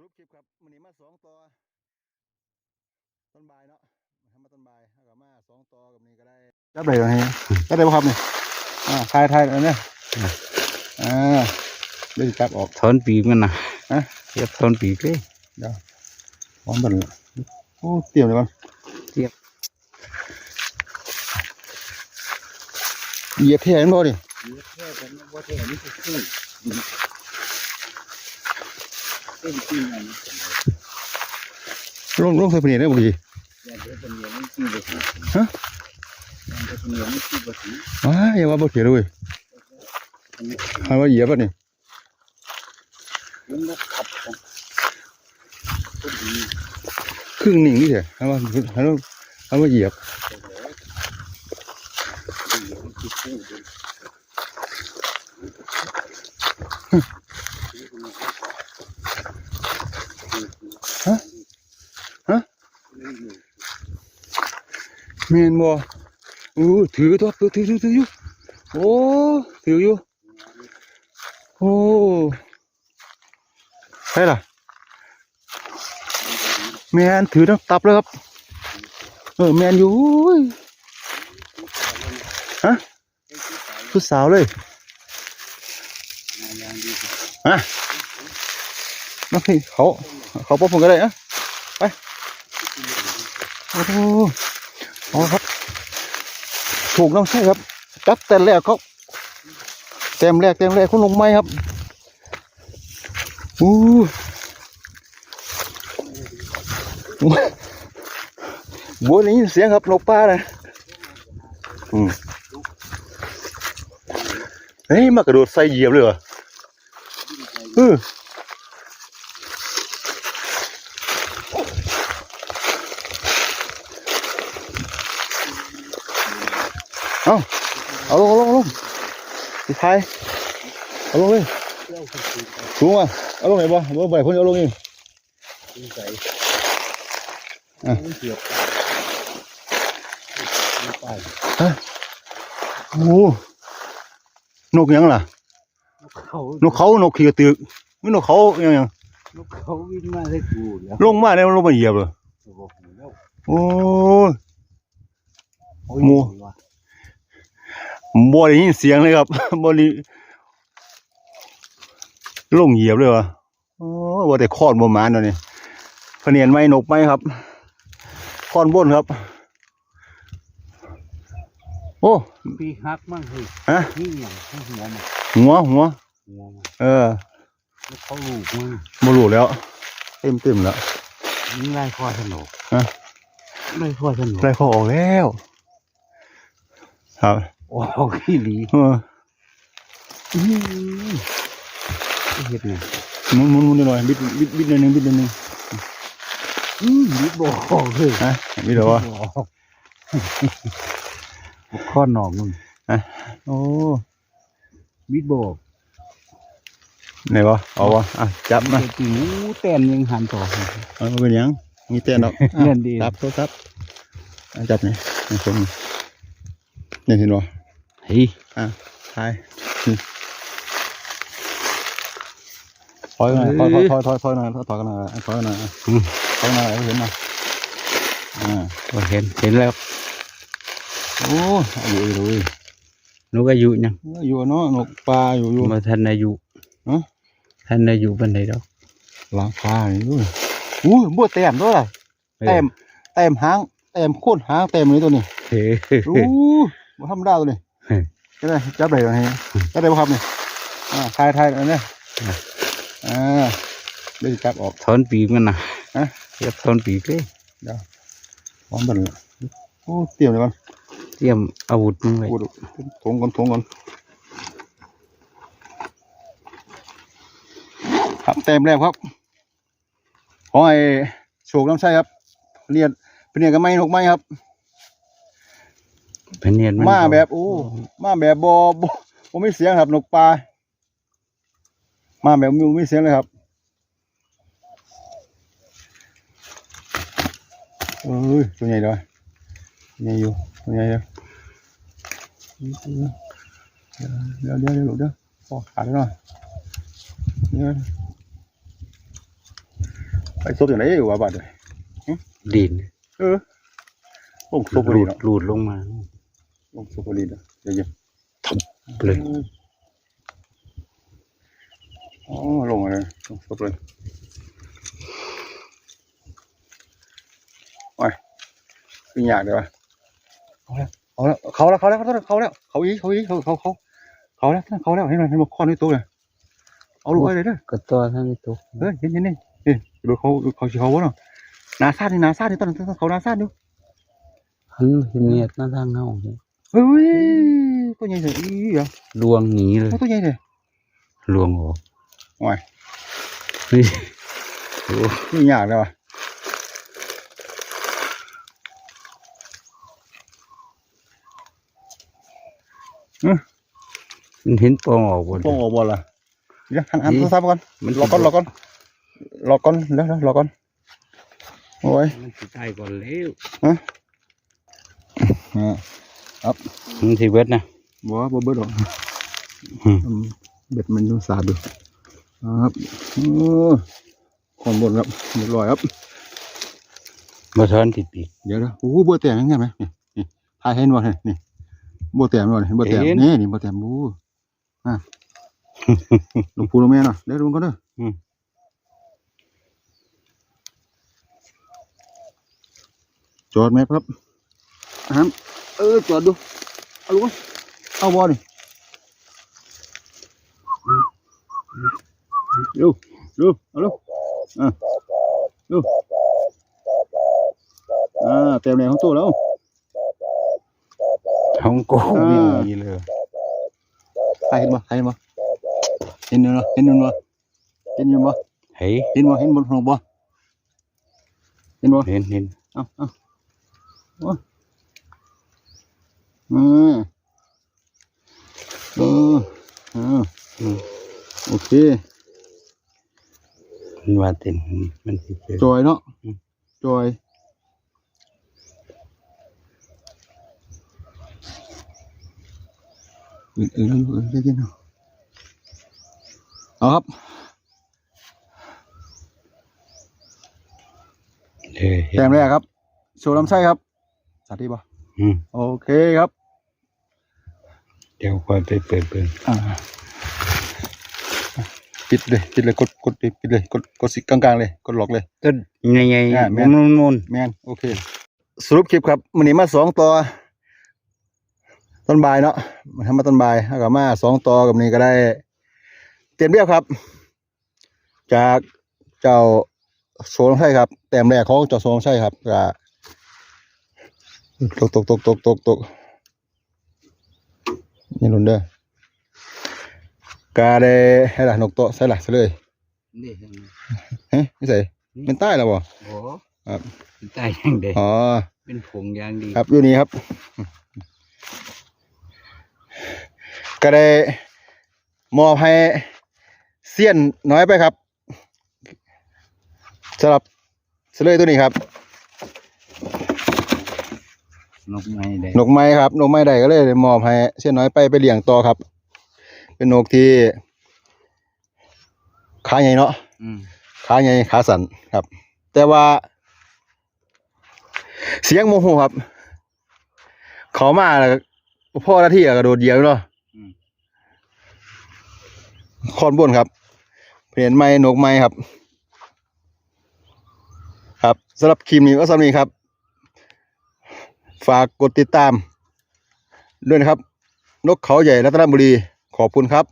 รุปคลิปครับมันนี้มาสองต่อต้นบายเนาะทำมาต้นบายแล้วก็มาสองต่อกับนี้ก็ได้จับได้ยังไงจับได้ป่ะครับนี่อ่าทายทายอันเนี้ยอ่าเดี๋ยวจะจับออกถอนปีกมันนะฮะเรียบถอนปีกเลยพร้อมกันเลยโอ้เตรียมเลยก่อนเตรียมเหยียบแท่นบ่ดิแค่แต่ว่าแค่นี้คือคู่ เป็นจริงอันนี้ลงลงใส่ปนีได้บ่ดีอย่างเดียวเป็นเรื่องไม่จริงเลยฮะอย่างเดียวเป็นเรื่องไม่จริงเลยว้ายอย่าว่าบ่เขียนเลยหาว่าเหยียบป่ะนี่มันก็ขับกันก็ดีครึ่งหนึ่งนี่เถอะหาว่าหาว่าหาว่าเหยียบเป็นเรื่องไม่จริงเลย แมนบ่อู้ถือตัวถือถือถือถือยู่โอ้ถืออยู่โอ้ใช่ล่ะแมนถือทั้งตับเลยครับ เออแมนอยู่ฮะผู้สาวเลยอย่างดีฮะมาพี่เขา เขาป้อบผมก็ได้นะไป โอ้ โหเอครับ ถูกน้องใช่ครับจับแต่แรกเขาเต็มแรกเต็มแรกคุณลงไม้ครับอู้บัวได้ยินเสียงครับนกป้าเลยอืมเฮ้ยมากระโดดใส่เหยียบเลยเหรอเออเอา เอาลงเอาลงเอาลงสิทายเอาลงเลยสูงอะเอาลงไหนบ่บ่ไหวคนเอาลงเองดีใจอะมันเสียบไปโอ้นกหยังล่ะเขานกเขา นกขี้กระตือกไม่นกเขาอยังหยังนกเขาวิ่งมาให้กูแล้วลงมาแล้วลงมาเหยียบเลยบอกหูแล้วโอ้ยโอ้ยหมู บ่ได้ยินเสียงเลยครับบ่ได้ลงเหยียบเลยวะโอ้ยบ่ได้คอนบ่หมานเนาะนี่พะเนียนไม้นกไม้ครับคอนบนครับ โอ้ปีฮักมั่งเฮ้ยฮะนี่อย่างให้หัวมันหัวหัวหัวมันเออแล้วเขาลูกมันบ่รู้แล้ว เต็มเต็มแล้วยิงไล่ข้อสนุกฮะไล่ข้อสนุกไล่เขาออกแล้ว ครับ โอ้ขี้หลีเอออื้อหือเห็ดไงหมุนหมุนหมุนหน่อยบิดบิดบิดหน่อยหนึงบิดหน่อยหนึงอืมบิดบอกเลยฮะบิดเหรอวะบอกข้อหนอกมึงโอ้บิดบอกไหนวะเอาวะอะจับมาเด็กจิ๋วแต้นยังหันต่อ เอามาเป็นหยังมีเต้นดอกเงินดีจับโทรศัพท์อะจับนี่นี่คนนี่เห็นบ่เฮ้ยทายนี่ถอยหน่อยถอยถอยถอยถอยถอยหน่อยถอยกันหน่อยถอยกันหน่อยอะถอยหน่อยให้เห็นหน่อยอ่าก็เห็นเห็นแล้วโอ้อยู่อยู่อยู่นกอายุยังอยู่เนาะนกปลาอยู่อยู่มาทันอายุฮะทันอายุเป็นไรดอกล้างปลาอยู่ด้วยอู้บัวแต้มด้วยล่ะแต้มแต้มหางแต้มโคตรหางแต้มเลยตัวนี้เฮ้ยอู้บ่ธรรมดาตัวนี้ เฮ้ยจับได้จับได้ยังไงจับได้บ่ครับนี่อ่าทายทายอันนี้อ่าเดี๋ยวจับออกถอนปีกมันนะฮะเรียบถอนปีกเลยพร้อมกันโอ้เตรียมเลยก่อนเตรียมอาวุธมึงไว้พูดถงก่อนถงก่อนครับเต็มแล้วครับขอให้โชคน้ำใช่ครับเรียนเป็นเรียนกับไม้นกไม้ครับ เป็นเนียนมันมาแบบโอ้มาแบบบอบบ่ไม่เสียงครับนกปลามาแบบมีไม่เสียงเลยครับเอ้ยตัวใหญ่เลยใหญ่อยู่ตัวใหญ่เลยเดี๋ยวเดี๋ยวเดี๋ยวลูกเดี๋ยวพอขาดแล้วหน่อยเดี๋ยวไปซบอย่างไรอยู่วะบาดเลยดิน เออลงซบพอหดีลุดเนาะหลุดลงมา ลงซบพอดีเนาะเดี๋ยวยิเลยอ๋อลงมาเลยลงซบเลยโอ้ยขึ้นยากเลยวะเอาแล้วเอาแล้วเขาแล้วเขาแล้วเขาแล้วเขาอีกเขาอีก เขาเขาเขาเขาแล้วเขาแล้วเห็นไหมเห็นบอกข้อในตัวเลยเอาลูกไปเลยเด้อก็ตัวทั้งนี้ตัวเฮ้ยเห็นเห็นนี่นี่ดูเขาดูเขาสิเขาวะเนาะนาซาดนี่นาซาดนี่ตอนนั้นเขานาซาดดูหันเห็นเนียดหน้าทางเฮาเนี่ยเฮ้ยตัวใหญ่เลยอีเหรอลวงหนีเลยโอ้ตัวใหญ่เลยลวงออกโอ้ยนี่โอ้นี่ยากเลยวะมันเห็นปองออกบนต้องออกบอลละเดี๋ยวหันหันนี่โทรศัพท์ก่อนมันรอก่อนรอก่อนรอก่อนแล้วรอก่อนโอ้ยมันสิตายก่อนแล้ว อ่ามันสิเบิดนะบัวบัวเบิดหรอกอืมอืมเบ็ดมันต้องสาดดูครับโอ้คนบนครับเรียบร้อยครับบ่ทอนติดปีกเดี๋ยวนะโอ้โหบัวแตกยังไงไหมนี่นี่ถ่ายให้หนวดนี่นี่บัวแตกหนวดเห็นบัวแตกนี่นี่บัวแตกบูอะหลวงปู่หลวงแม่เนาะเดี๋ยวดูกันเด้ออจอดไหมครับอ่า เออจอดดูเอาลูกเอาบอลนี่ดูดูเอาลูกอะดูอ่าเต็มเลยของตัวแล้วท้องโกอ่าวิ่งหนีเลยใครเห็นบ่ใครเห็นบ่เห็นอยู่เนาะเห็นอยู่บ่เห็นอยู่บ่เฮ้ยเห็นบ่เห็นบนหัวบ่เห็นบ่เห็นเห็นเอาเอาโอ้อืมเออเอออืมโอเคมันว่าเต็นมันสิเจอจอยเนาะอืมจอยอื่นอื่นอื่นได้ยินเนาะเอาครับเออเห็นแต้มแรกครับ โชว์ลำไส้ครับ สาธิตบ่อืมโอเคครับ เดี๋ยวค่อยไปเปิดเบิ่งอ่าปิดเลยปิดเลยกดกดปิดปิดเลยกดกดสิกลางๆเลยกดล็อกเลยต้นใหญ่อ่าๆแม่มุนนมุนแมนโอเค สรุปคลิปครับมันนี้มาสองต่อต้นบายเนาะมันทำมาต้นบายแล้วก็มาสองต่อกับนี้ก็ได้ เต็มเรียบครับ จากเจ้าโซลใช่ครับ แต้มแรกของเจ้าโซลใช่ครับก็ตกตกตกตกตกตก นี่ลุนเด้อก็ได้ให้ละนกโตะใส่ละใส่เลยนี่เห็นไหมเฮ้ยไม่ใส่เป็นใต้แล้วบ่โอ้ครับตายยังเด็กอ๋อเป็นผงยางดีครับอยู่นี่ครับก็ได้มอบให้เสี้ยนน้อยไปครับสำหรับเสลยตัวนี้ครับ นกไม้ได้นกไม้ครับนกไม้ใดก็เลยมอบให้เสี้ยนน้อยไปไปเลี้ยงต่อครับ เป็นนกที่ขาใหญ่เนาะอืมขาใหญ่ขาสั่นครับ แต่ว่า เสียงโมโหครับ เขามาแล้วพ่อหน้าที่อะกระโดดเหยียบเนาะคอนบนครับ เปลี่ยนไม้นกไม้ครับ ครับสำหรับคลิปนี้ก็สำหรับนี้ครับ ฝากกดติดตาม ด้วยนะครับ นกเขาใหญ่รัตนบุรีขอบคุณครับ